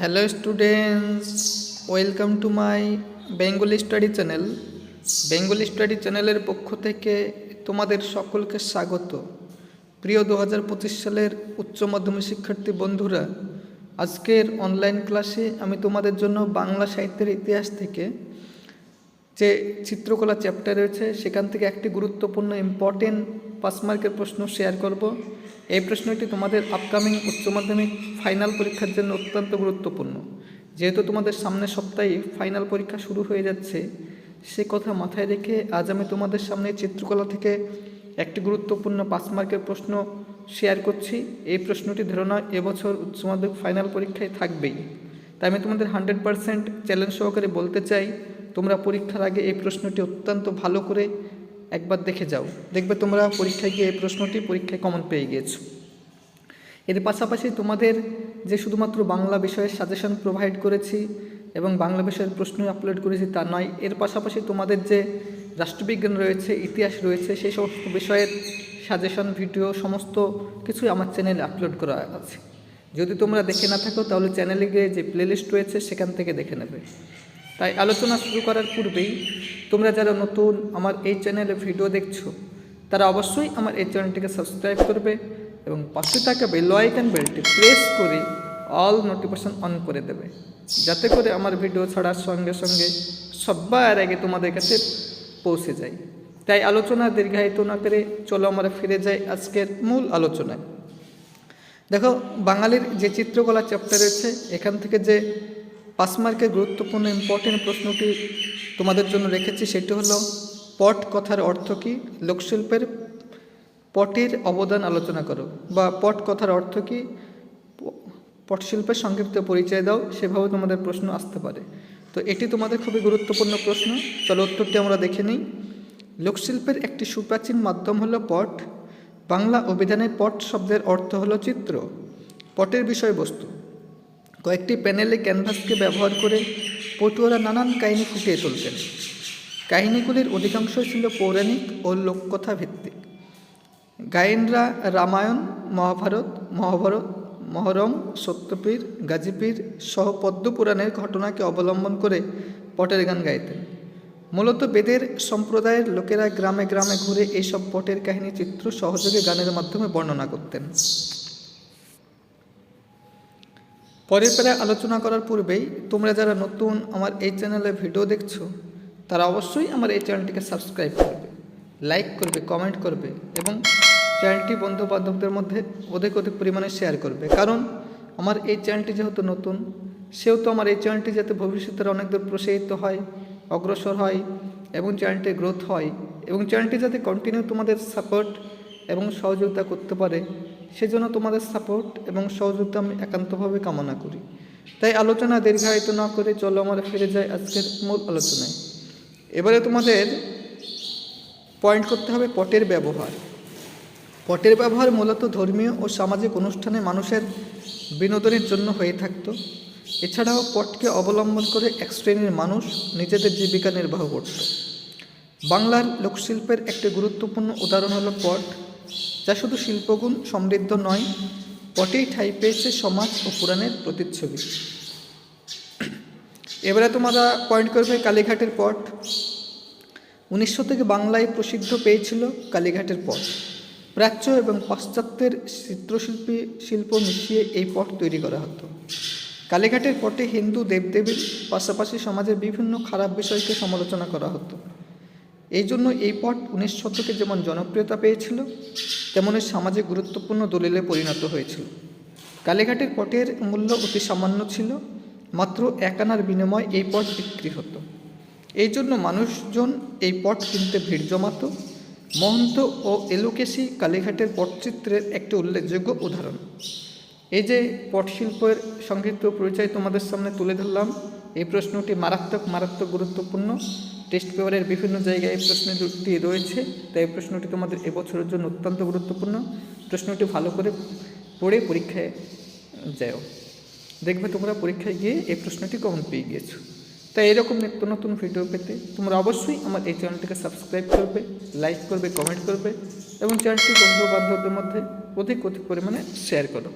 Hello students welcome to my Bengali study channel Bengali study চ্যানেলের পক্ষ থেকে তোমাদের সকলকে স্বাগত। প্রিয় দু হাজার পঁচিশ সালের উচ্চ মাধ্যমিক শিক্ষার্থী বন্ধুরা, আজকের অনলাইন ক্লাসে আমি তোমাদের জন্য বাংলা সাহিত্যের ইতিহাস থেকে যে চিত্রকলা চ্যাপ্টার রয়েছে, সেখান থেকে একটি গুরুত্বপূর্ণ ইম্পর্টেন্ট পাস মার্কের প্রশ্ন শেয়ার করব। এই প্রশ্নটি তোমাদের আপকামিং উচ্চ মাধ্যমিক ফাইনাল পরীক্ষার জন্য অত্যন্ত গুরুত্বপূর্ণ। যেহেতু তোমাদের সামনের সপ্তাহে ফাইনাল পরীক্ষা শুরু হয়ে যাচ্ছে, সে কথা মাথায় রেখে আজ আমি তোমাদের সামনে চিত্রকলা থেকে একটি গুরুত্বপূর্ণ পাস মার্কের প্রশ্ন শেয়ার করছি। এই প্রশ্নটি ধারণা এবছর উচ্চ মাধ্যমিক ফাইনাল পরীক্ষায় থাকবেই। তাই আমি তোমাদের হান্ড্রেড পারসেন্ট চ্যালেঞ্জ সহকারে বলতে চাই তোমরা পরীক্ষার আগে এই প্রশ্নটি অত্যন্ত ভালো করে একবার দেখে যাও। দেখবে তোমরা পরীক্ষায় গিয়ে এই প্রশ্নটি পরীক্ষায় কমন পেয়ে গিয়েছো। এর পাশাপাশি তোমাদের যে শুধুমাত্র বাংলা বিষয়ের সাজেশন প্রোভাইড করেছি এবং বাংলা বিষয়ের প্রশ্ন আপলোড করেছি তা নয়, এর পাশাপাশি তোমাদের যে রাষ্ট্রবিজ্ঞান রয়েছে, ইতিহাস রয়েছে, সেই সমস্ত বিষয়ের সাজেশন ভিডিও সমস্ত কিছুই আমার চ্যানেলে আপলোড করা আছে। যদি তোমরা দেখে না থাকো, তাহলে চ্যানেলে গিয়ে যে প্লেলিস্ট রয়েছে, সেখান থেকে দেখে নেবে। তাই আলোচনা শুরু করার পূর্বেই তোমরা যারা নতুন আমার এই চ্যানেলে ভিডিও দেখছ, তারা অবশ্যই আমার এই চ্যানেলটিকে সাবস্ক্রাইব করবে এবং পাশে থাকা বেল আইকন বেলটি প্রেস করে অল নোটিফিকেশন অন করে দেবে, যাতে করে আমার ভিডিও ছাড়ার সঙ্গে সঙ্গে সবার আগে তোমাদের কাছে পৌঁছে যায়। তাই আলোচনা দীর্ঘায়িত না করে চলো আমরা ফিরে যাই আজকের মূল আলোচনায়। দেখো, বাঙালির যে চিত্রকলা চ্যাপ্টার রয়েছে, এখান থেকে যে পাঁচ মার্কের গুরুত্বপূর্ণ ইম্পর্টেন্ট প্রশ্নটি তোমাদের জন্য রেখেছি, সেটি হলো, পট কথার অর্থ কী? লোকশিল্পের পটের অবদান আলোচনা করো। বা পট কথার অর্থ কী? পটশিল্পের সংক্ষিপ্ত পরিচয় দাও, সেভাবে তোমাদের প্রশ্ন আসতে পারে। তো এটি তোমাদের খুবই গুরুত্বপূর্ণ প্রশ্ন। চলো উত্তরটি আমরা দেখে নিই। লোকশিল্পের একটি সুপ্রাচীন মাধ্যম হলো পট। বাংলা অভিধানে পট শব্দের অর্থ হলো চিত্র। পটের বিষয়বস্তু। কয়েকটি প্যানেলে ক্যানভাসকে ব্যবহার করে পটুয়ারা নানান কাহিনী ফুটিয়ে তুলতেন। কাহিনীগুলির অধিকাংশ ছিল পৌরাণিক ও লোককথা ভিত্তিক গায়েনরা রামায়ণ, মহাভারত মহাভারত, মহরম, সত্যপীর, গাজীপীর সহ পদ্মপুরাণের ঘটনাকে অবলম্বন করে পটের গান গাইতেন। মূলত বেদের সম্প্রদায়ের লোকেরা গ্রামে গ্রামে ঘুরে এইসব পটের কাহিনী চিত্র সহযোগে গানের মাধ্যমে বর্ণনা করতেন। পরের প্রায় আলোচনা করার পূর্বেই তোমরা যারা নতুন আমার এই চ্যানেলে ভিডিও দেখছ, তারা অবশ্যই আমার এই চ্যানেলটিকে সাবস্ক্রাইব করবে, লাইক করবে, কমেন্ট করবে এবং চ্যানেলটি বন্ধু বান্ধবদের মধ্যে অধিক অধিক পরিমাণে শেয়ার করবে। কারণ আমার এই চ্যানেলটি যেহেতু নতুন, সেহেতু আমার এই চ্যানেলটি যাতে ভবিষ্যতের অনেক দূর প্রসারিত হয়, অগ্রসর হয় এবং চ্যানেলটির গ্রোথ হয় এবং চ্যানেলটি যাতে কন্টিনিউ তোমাদের সাপোর্ট এবং সহযোগিতা করতে পারে সেজন্য তোমাদের সাপোর্ট এবং সহযোগিতা আমি একান্তভাবে কামনা করি। তাই আলোচনা দীর্ঘায়িত না করে চলো আমরা ফিরে যাই আজকের মূল আলোচনায়। এবারে তোমাদের পয়েন্ট করতে হবে পটের ব্যবহার। পটের ব্যবহার মূলত ধর্মীয় ও সামাজিক অনুষ্ঠানে মানুষের বিনোদনের জন্য হয়ে থাকত। এছাড়াও পটকে অবলম্বন করে এক শ্রেণির মানুষ নিজেদের জীবিকা নির্বাহ করত। বাংলার লোকশিল্পের একটি গুরুত্বপূর্ণ উদাহরণ হলো পট। যা শুধু শিল্পগুণ সমৃদ্ধ নয় পটেই ঠাঁই পেয়েছে সমাজ ও পুরাণের প্রতিচ্ছবি। এবারে তোমরা পয়েন্ট করবে কালীঘাটের পট। উনিশশো থেকে বাংলায় প্রসিদ্ধ পেয়েছিল কালীঘাটের পট। প্রাচ্য এবং পাশ্চাত্যের চিত্রশিল্পী, শিল্প মিশিয়ে এই পট তৈরি করা হতো। কালীঘাটের পটে হিন্দু দেবদেবীর পাশাপাশি সমাজের বিভিন্ন খারাপ বিষয়কে সমালোচনা করা হতো। এই জন্য এই পট উনিশ শতকে যেমন জনপ্রিয়তা পেয়েছিল, তেমনি সমাজে গুরুত্বপূর্ণ দলিলে পরিণত হয়েছিল। কালীঘাটের পটের মূল্য অতি সামান্য ছিল, মাত্র এক আনার বিনিময় এই পট বিক্রি হতো। এই জন্য মানুষজন এই পট কিনতে ভিড় জমাত। মহন্ত ও এলোকেশি কালীঘাটের পটচিত্রের একটি উল্লেখযোগ্য উদাহরণ। এই যে পট পটশিল্পের সংক্ষিপ্ত পরিচয় তোমাদের সামনে তুলে ধরলাম, এই প্রশ্নটি মারাত্মক মারাত্মক গুরুত্বপূর্ণ। টেস্ট পেপারের বিভিন্ন জায়গায় এই প্রশ্নটি রয়েছে, তাই প্রশ্নটি তোমাদের এবছরের জন্য অত্যন্ত গুরুত্বপূর্ণ। প্রশ্নটি ভালো করে পড়ে পরীক্ষায় যাও। দেখবে তোমরা পরীক্ষায় গিয়ে এই প্রশ্নটি কমন পেয়ে গিয়েছো। তাই এরকম নিত্য নতুন ভিডিও পেতে তোমরা অবশ্যই আমার এই চ্যানেলটিকে সাবস্ক্রাইব করবে, লাইক করবে, কমেন্ট করবে এবং চ্যানেলটি বন্ধু বান্ধবদের মধ্যে অধিক অধিক পরিমাণে শেয়ার করো।